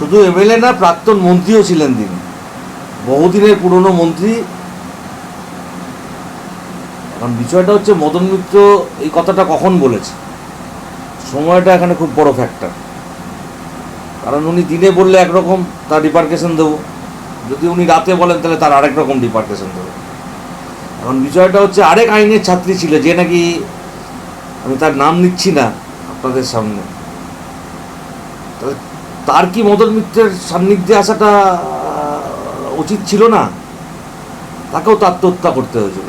শুধু এমএলএ না, প্রাক্তন মন্ত্রীও ছিলেন তিনি। বহুদিনের পুরনো মন্ত্রী। এখন বিষয়টা হচ্ছে, মদন মিত্র এই কথাটা কখন বলেছে? সময়টা এখানে খুব বড় ফ্যাক্টর কারণ উনি দিনে বললে একরকম তার রিপার্কেশন দেবো। যদি উনি রাতে বলেন, তাহলে তার আরেক রকম ডিপার্কেশন দেবো। এখন বিষয়টা হচ্ছে, আরেক আইনের ছাত্রী ছিল, যে নাকি আমি তার নাম নিচ্ছি না আপনাদের সামনে। তার কি মদন মিত্রের সান্নিধ্যে আসাটা উচিত ছিল না? তাকেও তো আত্মহত্যা করতে হয়েছিল।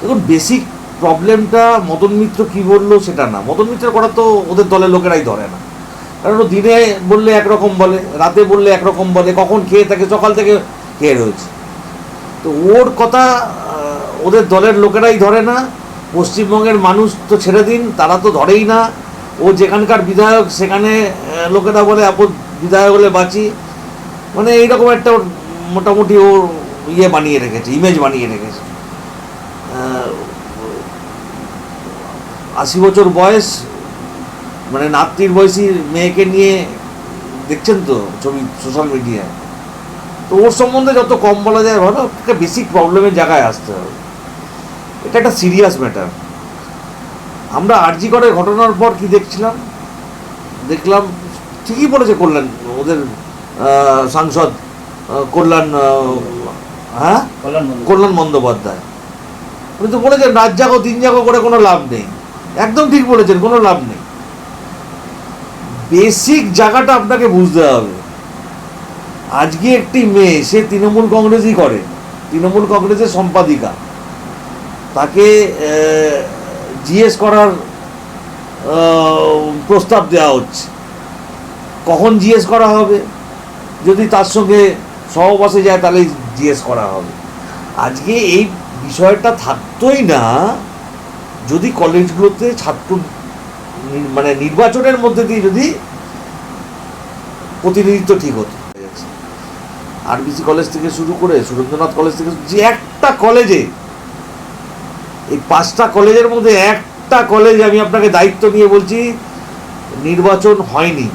দেখুন বেসিক প্রবলেমটা মদন মিত্র কি বলল সেটা না। মদন মিত্রের করা তো ওদের দলের লোকেরাই ধরে না। কারণ দিনে বললে একরকম বলে, রাতে বললে একরকম বলে, কখন খেয়ে থাকে সকাল থেকে খেয়ে রয়েছে। তো ওর কথা ওদের দলের লোকেরাই ধরে না। পশ্চিমবঙ্গের মানুষ তো ছেড়ে দিন, তারা তো ধরেই না। ও যেখানকার বিধায়ক, সেখানে লোকেরা বলে আপদ বিধায়ক হলে বাঁচি। মানে এইরকম একটা ওর মোটামুটি ও ইয়ে বানিয়ে রেখেছে ইমেজ বানিয়ে রেখেছে। আশি বছর বয়স মানে নাতির বয়সী মেয়েকে নিয়ে দেখছেন তো ছবি সোশ্যাল মিডিয়ায় তো ওর সম্বন্ধে যত কম বলা যায়, ভালো, একটা বেসিক প্রবলেমের জায়গায় আসতে হবে। এটা একটা সিরিয়াস ম্যাটার আমরা আরজি করে ঘটনার পর কি দেখছিলাম? দেখলাম ঠিকই বলেছে কল্যাণ ওদের সাংসদ কল্যাণ হ্যাঁ? কল্যাণ বন্দ্যোপাধ্যায়। কল্যাণ বন্দ্যোপাধ্যায়। উনি তো বলেছেন রাত জাগো দিন জাগো করে কোনো লাভ নেই। একদম ঠিক বলেছেন কোনো লাভ নেই। বেসিক জায়গাটা আপনাকে বুঝতে হবে। আজকে একটি মেয়ে সে তৃণমূল কংগ্রেসই করে। তৃণমূল কংগ্রেসের সম্পাদিকা। তাকে জিএস করার প্রস্তাব দেওয়া হচ্ছে। কখন জিএস করা হবে? যদি তার সঙ্গে সহবাসে যায়, তাহলে জিজ্ঞেস করা হবে। আজকে এই বিষয়টা থাকতোই না, যদি কলেজগুলোতে ছাত্র মানে নির্বাচনের মধ্যে দিয়ে যদি প্রতিনিধিত্ব ঠিক হতো। আরবিসি কলেজ থেকে শুরু করে সুরেন্দ্রনাথ কলেজ থেকে যে একটা কলেজে এই পাঁচটা কলেজের মধ্যে একটা কলেজ আমি আপনাকে দায়িত্ব নিয়ে বলছি, নির্বাচন হয়নি।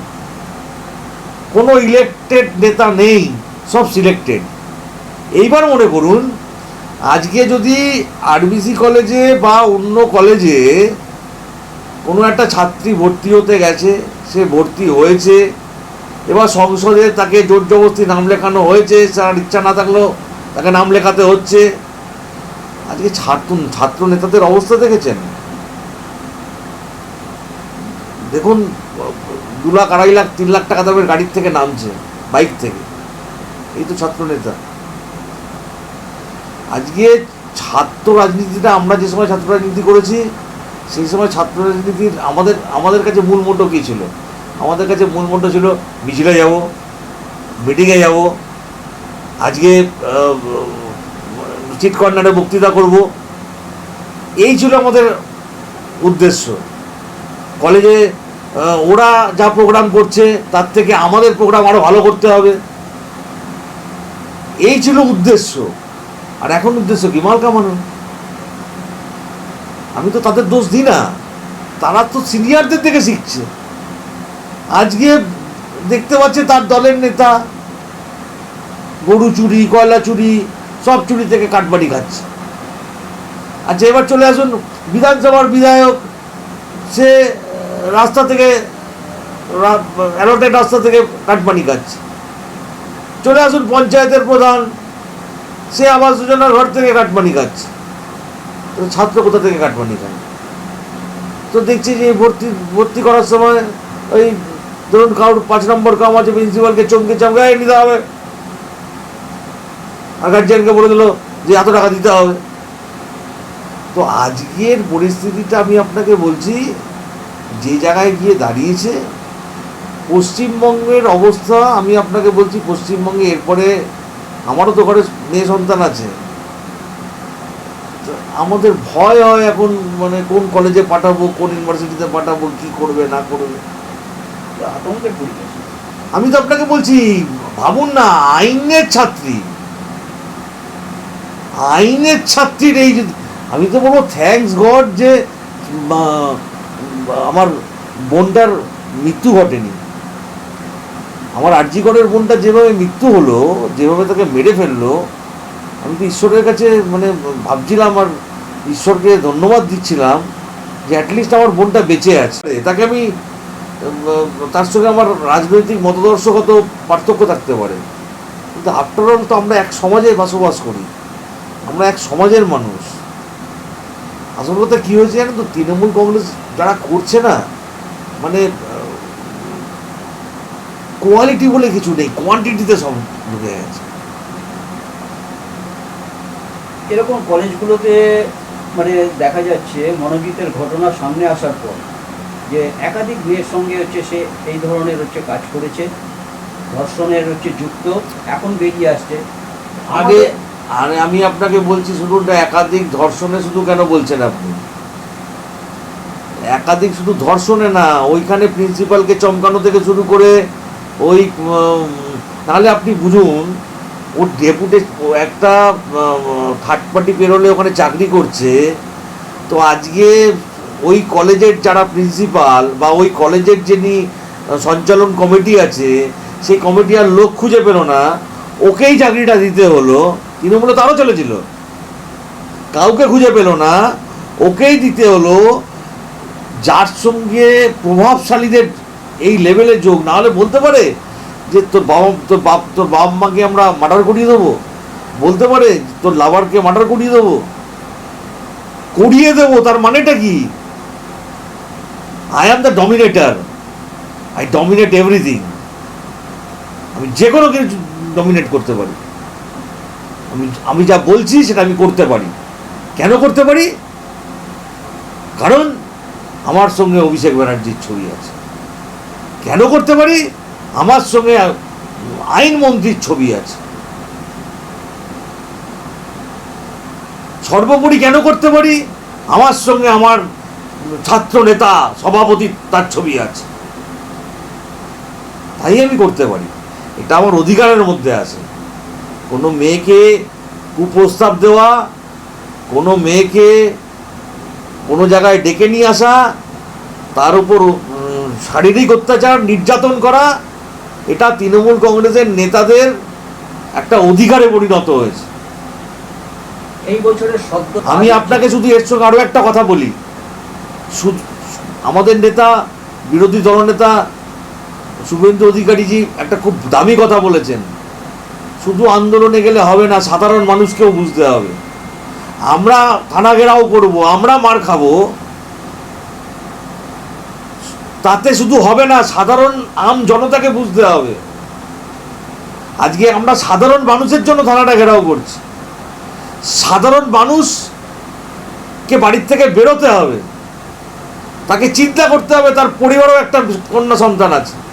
কোনো ইলেকটেড নেতা নেই, সব সিলেক্টেড এইবার মনে করুন, আজকে যদি আরবিসি কলেজে বা অন্য কলেজে কোনো একটা ছাত্রী ভর্তি হতে গেছে, সে ভর্তি হয়েছে, এবার সংসদে তাকে জোর জবরদস্তি নাম লেখানো হয়েছে, তার ইচ্ছা না থাকলেও তাকে নাম লেখাতে হচ্ছে আজকে ছাত্র ছাত্র নেতাদের অবস্থা দেখেছেন? দেখুন, দু লাখ আড়াই লাখ, তিন লাখ টাকা দামের গাড়ির থেকে নামছে, বাইক থেকে। এই তো ছাত্র নেতা আজকে ছাত্র রাজনীতিটা আমরা যে সময় ছাত্র রাজনীতি করেছি, সেই সময় ছাত্র রাজনীতির আমাদের আমাদের কাছে মূল মোটো কী ছিল? আমাদের কাছে মূল মোটো ছিল, মিছিলে যাব, মিটিংয়ে যাব। আজকে চিট কর্নারে বক্তৃতা করব। এই ছিল আমাদের উদ্দেশ্য। কলেজে ওরা যা প্রোগ্রাম করছে, তার থেকে আমাদের প্রোগ্রাম আরও ভালো করতে হবে। এই ছিল উদ্দেশ্য। আর এখন উদ্দেশ্য কি? মাল কামানো আমি তো তাদের দোষ দিই না। তারা তো সিনিয়রদের থেকে শিখছে। আজকে দেখতে পাচ্ছে তার দলের নেতা। গরু চুরি, কয়লা চুরি সব চুরি থেকে কাটবাড়ি খাচ্ছে। আচ্ছা এবার চলে আসুন, বিধানসভার বিধায়ক, সে রাস্তা থেকে অ্যালোটেড রাস্তা থেকে কাটমানি খাচ্ছে। চলে আসুন, পঞ্চায়েতের প্রধান, সে আবাস যোজনার ঘর থেকে কাটমানি খাচ্ছে। ছাত্র কোথা থেকে কাটমানি খায়? তো দেখছি যে ভর্তি ভর্তি করার সময় ওই, ধরুন কারোর পাঁচ নম্বর কাম আছে প্রিন্সিপালকে চমকে চমকায় নিতে হবে। আর গার্জিয়ানকে বলে দিল যে এত টাকা দিতে হবে। তো আজকের পরিস্থিতিটা আমি আপনাকে বলছি যে জায়গায় গিয়ে দাঁড়িয়েছে পশ্চিমবঙ্গের অবস্থা আমি আপনাকে বলছি পশ্চিমবঙ্গে এরপরে আমারও তো ঘরে মেয়ে সন্তান আছে। তো আমাদের ভয় হয় এখন মানে কোন কলেজে পাঠাবো কোন ইউনিভার্সিটিতে পাঠাবো কি করবে না করবে। আতঙ্কের পরিবেশ? আমি তো আপনাকে বলছি ভাবুন না আইনের ছাত্রী। আইনের ছাত্রীর এই যে আমি তো বলব থ্যাঙ্কস গড যে আমার বোনটার মৃত্যু ঘটেনি। আমার আর্যিকরের বোনটা যেভাবে মৃত্যু হলো, যেভাবে তাকে মেরে ফেলল, আমি তো ঈশ্বরের কাছে মানে ভাবছিলাম আর ঈশ্বরকে ধন্যবাদ দিচ্ছিলাম যে অ্যাটলিস্ট আমার বোনটা বেঁচে আছে। তাকে আমি তার সঙ্গে আমার রাজনৈতিক মতদর্শগত পার্থক্য থাকতে পারে। কিন্তু আফটার অল তো আমরা এক সমাজে বসবাস করি। আমরা এক সমাজের মানুষ। আসল কথা কী হয়েছে জানেন তো? তৃণমূল কংগ্রেস যারা করছে না মানে কোয়ালিটি বলে কিছু নেই কোয়ান্টিটিতে সব ঢুকে গেছে। এরকম কলেজগুলোতে মানে দেখা যাচ্ছে মনোজিতের ঘটনা সামনে আসার পর যে একাধিক মেয়ের সঙ্গে হচ্ছে সে এই ধরনের হচ্ছে কাজ করেছে ধর্ষণের হচ্ছে যুক্ত এখন বেরিয়ে আসছে। আগে আরে আমি আপনাকে বলছি শুধু একাধিক ধর্ষণে শুধু কেন বলছেন আপনি? একাধিক শুধু ধর্ষণে না, ওইখানে প্রিন্সিপালকে চমকানো থেকে শুরু করে ওই তাহলে আপনি বুঝুন ওর ডেপুটে একটা থার্ড পার্টি পেরোলে ওখানে চাকরি করছে, তো আজকে ওই কলেজের যারা প্রিন্সিপাল বা ওই কলেজের যিনি সঞ্চালন কমিটি আছে, সেই কমিটি আর লোক খুঁজে পেল না, ওকেই চাকরিটা দিতে হলো তৃণমূলে তারও চলেছিল। কাউকে খুঁজে পেল না। ওকেই দিতে হলো যার সঙ্গে প্রভাবশালীদের এই লেভেলে যোগ। না হলে বলতে পারে যে তোর বাবা, তোর বাপ, তোর বাবা মাকে আমরা মার্ডার করিয়ে দেবো। বলতে পারে তোর লাভারকে মার্ডার করিয়ে দেবো। করিয়ে দেবো, তার মানেটা কি? I am the dominator I dominate everything আমি যে কোনো কিছু ডমিনেট করতে পারি। আমি আমি যা বলছি সেটা আমি করতে পারি। কেন করতে পারি? কারণ আমার সঙ্গে অভিষেক ব্যানার্জির ছবি আছে। কেন করতে পারি? আমার সঙ্গে আইনমন্ত্রীর ছবি আছে। সর্বোপরি কেন করতে পারি? আমার সঙ্গে আমার ছাত্র নেতা, সভাপতি তার ছবি আছে। তাই আমি করতে পারি। এটা আমার অধিকারের মধ্যে আছে। কোনো মেয়েকে কুপ্রস্তাব দেওয়া কোনো মেয়েকে কোনো জায়গায় ডেকে নিয়ে আসা তার উপর শারীরিক অত্যাচার নির্যাতন করা এটা তৃণমূল কংগ্রেসের নেতাদের একটা অধিকারে পরিণত হয়েছে। এই বছরের সদ্য আমি আপনাকে শুধু এর সঙ্গে আরও একটা কথা বলি। শুধু আমাদের নেতা বিরোধী দলনেতা শুভেন্দু অধিকারীজি একটা খুব দামি কথা বলেছেন। শুধু আন্দোলনে গেলে হবে না, সাধারণ মানুষকেও বুঝতে হবে। আমরা থানা ঘেরাও করব, আমরা মার খাব। তাতে শুধু হবে না, সাধারণ আম জনতাকে বুঝতে হবে। আজকে আমরা সাধারণ মানুষের জন্য থানাটা ঘেরাও করছি। সাধারণ মানুষকে বাড়ির থেকে বেরোতে হবে। তাকে চিন্তা করতে হবে, তার পরিবারও একটা কন্যা সন্তান আছে।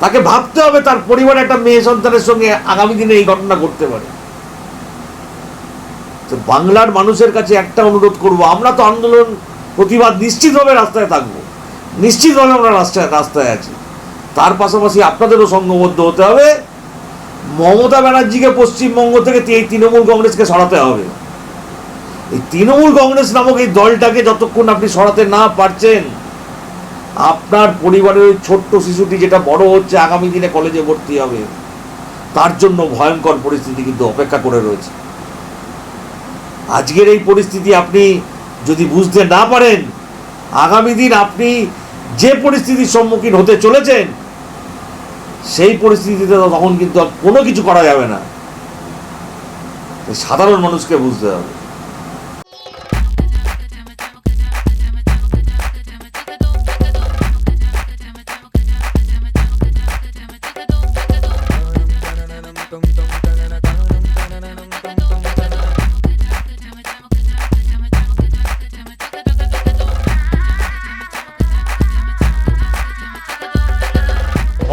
তাকে ভাবতে হবে তার পরিবারে একটা মেয়ে সন্তানের সঙ্গে আগামী দিনে এই ঘটনা ঘটতে পারে। তো বাংলার মানুষের কাছে একটা অনুরোধ করব, আমরা তো আন্দোলন, প্রতিবাদ নিশ্চিতভাবে রাস্তায় থাকব। নিশ্চিতভাবে আমরা রাস্তায় রাস্তায় আছি। তার পাশাপাশি আপনাদেরও সঙ্গবদ্ধ হতে হবে। মমতা ব্যানার্জিকে পশ্চিমবঙ্গ থেকে এই তৃণমূল কংগ্রেসকে সরাতে হবে। এই তৃণমূল কংগ্রেস নামক এই দলটাকে যতক্ষণ আপনি সরাতে না পারছেন আপনার পরিবারের ছোট্ট শিশুটি যেটা বড় হচ্ছে আগামী দিনে কলেজে ভর্তি হবে, তার জন্য ভয়ঙ্কর পরিস্থিতি কিন্তু অপেক্ষা করে রয়েছে। আজকের এই পরিস্থিতি আপনি যদি বুঝতে না পারেন, আগামী দিন আপনি যে পরিস্থিতির সম্মুখীন হতে চলেছেন, সেই পরিস্থিতিতে তখন কিন্তু কোনো কিছু করা যাবে না। সাধারণ মানুষকে বুঝতে হবে।